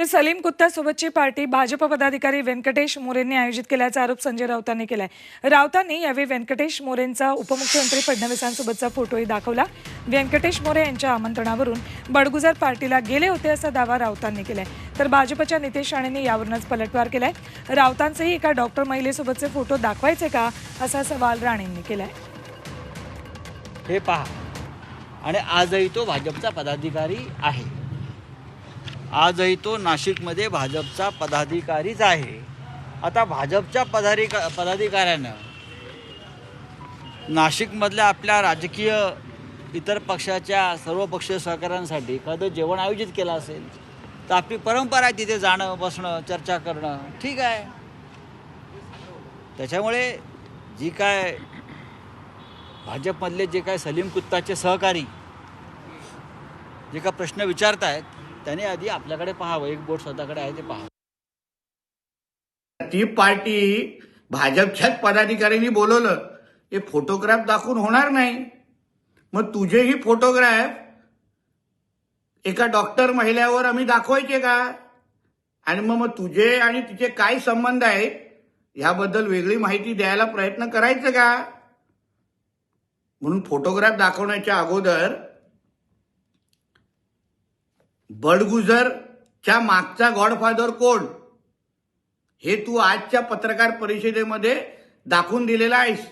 तर सलीम कुत्तासोबतची पार्टी भाजप पदाधिकारी व्यंकटेश मोरेंनी आयोजित केल्याचा आरोप संजय राऊतांनी केलाय. राऊतांनी यावेळी व्यंकटेश मोरेंचा उपमुख्यमंत्री फडणवीसांसोबतचा फोटोही दाखवला. व्यंकटेश मोरे यांच्या आमंत्रणावरून बडगुजर पार्टीला गेले होते असा दावा राऊतांनी केलाय. तर भाजपच्या नितेश राणेंनी यावरूनच पलटवार केलाय. राऊतांचेही एका डॉक्टर महिलेसोबतचे फोटो दाखवायचे का असा सवाल राणेंनी केलाय. हे पहा. आणि आजही तो भाजपचा पदाधिकारी आहे. आजही तो नाशिकमध्ये भाजपचा पदाधिकारीच आहे. आता भाजपच्या पदाधिका पदाधिकाऱ्यानं नाशिकमधल्या आपल्या राजकीय इतर पक्षाच्या सर्व पक्षीय सहकाऱ्यांसाठी एखादं जेवण आयोजित केलं असेल तर आपली परंपरा आहे तिथे जाणं बसणं चर्चा करणं. ठीक आहे. त्याच्यामुळे जी काय भाजपमधले जे काय सलीम कुत्ताचे सहकारी जे काय प्रश्न विचारतायत त्याने आधी आपल्याकडे पाहावं एक बोट स्वतःकडे आहे ते पाहावं. ती पार्टी भाजपच्याच पदाधिकाऱ्यांनी बोलवलं. हे फोटोग्राफ दाखवून होणार नाही. मग तुझेही फोटोग्राफ एका डॉक्टर महिल्यावर आम्ही दाखवायचे का? आणि मग मग तुझे आणि तिचे काय संबंध आहेत? ह्याबद्दल वेगळी माहिती द्यायला प्रयत्न करायचं का? म्हणून फोटोग्राफ दाखवण्याच्या अगोदर बडगुजरच्या मागचा गॉडफादर कोण? हे तू आजच्या पत्रकार परिषदेमध्ये दाखवून दिलेला आहेस.